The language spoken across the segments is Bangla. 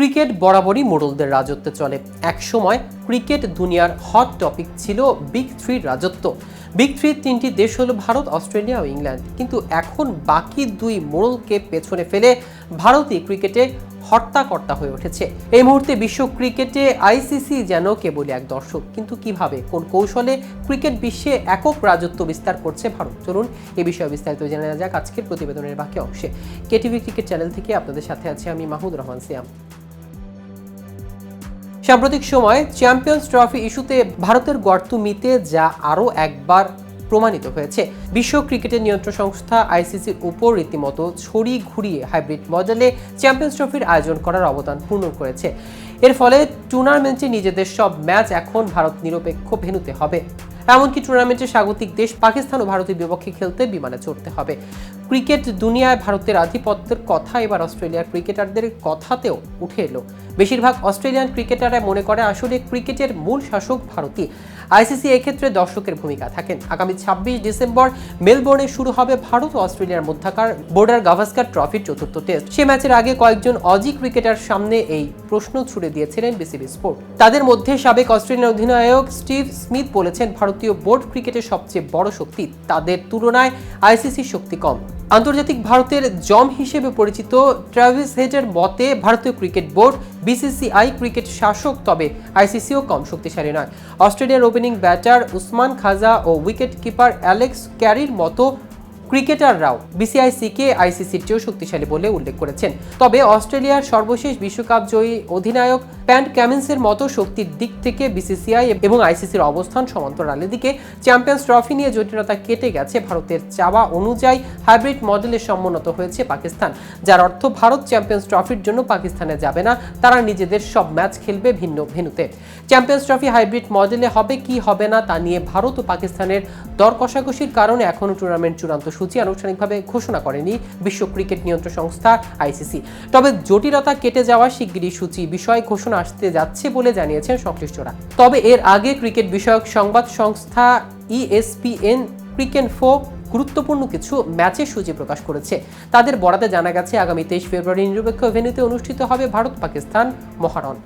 ক্রিকেট বরাবরই মোড়লদের রাজত্বে চলে। একসময় ক্রিকেট দুনিয়ার হট টপিক ছিল বিগ থ্রির রাজত্ব। বিগ থ্রির তিনটি দেশ হলো ভারত, অস্ট্রেলিয়া ও ইংল্যান্ড। কিন্তু এখন বাকি দুই মোড়লকে পেছনে ফেলে ভারতই ক্রিকেটে হর্তাকর্তা হয়ে উঠেছে। এই মুহূর্তে বিশ্ব ক্রিকেটে আইসিসি যেন কেবল এক দর্শক। কিন্তু কীভাবে, কোন কৌশলে ক্রিকেট বিশ্বে একক রাজত্ব বিস্তার করছে ভারত? চলুন এ বিষয়ে বিস্তারিত জেনে যাক আজকের প্রতিবেদনের বাকি অংশে। কেটিভি ক্রিকেট চ্যানেল থেকে আপনাদের সাথে আছি আমি মাহমুদ রহমান সিয়াম। সাম্প্রতিক সময়ে চ্যাম্পিয়ন্স ট্রফি ইস্যুতে ভারতের গর্ত মিতে যা আরও একবার প্রমাণিত হয়েছে। বিশ্ব ক্রিকেটের নিয়ন্ত্রণ সংস্থা আইসিসির উপর রীতিমতো ছড়ি ঘুরিয়ে হাইব্রিড মডেলে চ্যাম্পিয়ন্স ট্রফির আয়োজন করার অবদান পূর্ণ করেছে। এর ফলে টুর্নামেন্টে নিজেদের সব ম্যাচ এখন ভারত নিরপেক্ষ ভেনুতে হবে। এমনকি টুর্নামেন্টের স্বাগতিক দেশ পাকিস্তান ও ভারতের বিপক্ষে খেলতে বিমানে চড়তে হবে। ক্রিকেট দুনিয়ায় ভারতের আধিপত্যের কথা, এবার অস্ট্রেলিয়ার ক্রিকেটারদের কথাতেও উঠে এলো। বেশিরভাগ অস্ট্রেলিয়ান ক্রিকেটাররা মনে করে, আসলে ক্রিকেটের মূল শাসক ভারতই। আইসিসি এক্ষেত্রে দর্শকের ভূমিকা থাকেন। আগামী ছাব্বিশ ডিসেম্বর মেলবোর্নে শুরু হবে ভারত ও অস্ট্রেলিয়ার মধ্যকার বোর্ডার গাভাস্কার ট্রফির চতুর্থ টেস্ট। সে ম্যাচের আগে কয়েকজন অজি ক্রিকেটার সামনে এই প্রশ্ন ছুড়ে দিয়েছিলেন বিসিবি স্পোর্ট। তাদের মধ্যে সাবেক অস্ট্রেলিয়ান অধিনায়ক স্টিভ স্মিথ বলেছেন ভারতীয় বোর্ড ক্রিকেটের সবচেয়ে বড় শক্তি। তাদের তুলনায় আইসিসির শক্তি কম। আন্তর্জাতিক ভারতের জম হিসেবে পরিচিত ট্রাভিস হেজের মতে, ভারতীয় ক্রিকেট বোর্ড, বিসিসিআই ক্রিকেট শাসক, তবে আইসিসিও কম শক্তিশালী নয়। অস্ট্রেলিয়ার ওপেনিং ব্যাটার উসমান খাজা ও উইকেট কিপার অ্যালেক্স ক্যারির মতো ক্রিকেটাররাও বিসিআইসিকে আইসিসির চেয়েও শক্তিশালী বলে উল্লেখ করেছেন। তবে অস্ট্রেলিয়ার সর্বশেষ বিশ্বকাপ জয়ী অধিনায়ক প্যান্ট ক্যামিন্সের মতো শক্তির দিক থেকে বিসিসিআই এবং আইসিসির অবস্থান সমান্তরালের দিকে চ্যাম্পিয়ন্স ট্রফি নিয়ে জটিলতা কেটে গেছে। ভারতের চাওয়া অনুযায়ী হাইব্রিড মডেলে সম্মত হয়েছে পাকিস্তান। যার অর্থ ভারত চ্যাম্পিয়ন্স ট্রফির জন্য পাকিস্তানে যাবে না, তারা নিজেদের সব ম্যাচ খেলবে ভিন্ন ভেন্যুতে। চ্যাম্পিয়ন্স ট্রফি হাইব্রিড মডেলে হবে কি হবে না তা নিয়ে ভারত ও পাকিস্তানের দর কষাকষির কারণে এখনও টুর্নামেন্ট চূড়ান্ত সূচি আনুষ্ঠানিকভাবে ঘোষণা করেনি বিশ্ব ক্রিকেট নিয়ন্ত্রণ সংস্থা আইসিসি। তবে জটিলতা কেটে যাওয়া শিগগিরই সূচি বিষয় ঘোষণা আসতে যাচ্ছে বলে জানিয়েছেন সংশ্লিষ্টরা। তবে এর আগে ক্রিকেট বিষয়ক সংবাদ সংস্থা ইএসপিএন ক্রিকেট ফো গুরুত্বপূর্ণ কিছু ম্যাচের সূচি প্রকাশ করেছে। তাদের বরাতে জানা গেছে, আগামী তেইশ ফেব্রুয়ারি নিরপেক্ষ ভেন্যুতে অনুষ্ঠিত হবে ভারত পাকিস্তান মহারণ।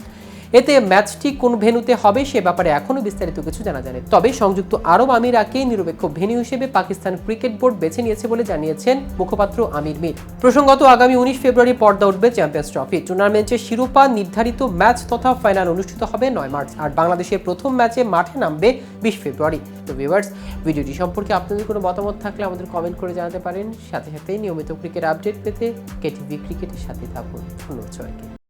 এতে ম্যাচটি কোন ভেন্যুতে হবে সে ব্যাপারে এখনও বিস্তারিত কিছু জানা যায়নি। তবে সংযুক্ত আরব আমিরাকে নিরপেক্ষ ভেন্যু হিসেবে পাকিস্তান ক্রিকেট বোর্ড বেছে নিয়েছে বলে জানিয়েছেন মুখপাত্র আমির মির। প্রসঙ্গত, আগামী উনিশ ফেব্রুয়ারি পর্দা উঠবে চ্যাম্পিয়ন্স ট্রফি। টুর্নামেন্টের শিরোপা নির্ধারিত ম্যাচ তথা ফাইনাল অনুষ্ঠিত হবে নয় মার্চ, আর বাংলাদেশের প্রথম ম্যাচে মাঠে নামবে বিশ ফেব্রুয়ারি। তো ভিউয়ার্স, ভিডিওটি সম্পর্কে আপনাদের কোনো মতামত থাকলে আমাদের কমেন্ট করে জানাতে পারেন। সাথে সাথে নিয়মিত ক্রিকেট আপডেট পেতে কেটিভি ক্রিকেটের সাথে থাকুন। ধন্যবাদ সবাইকে।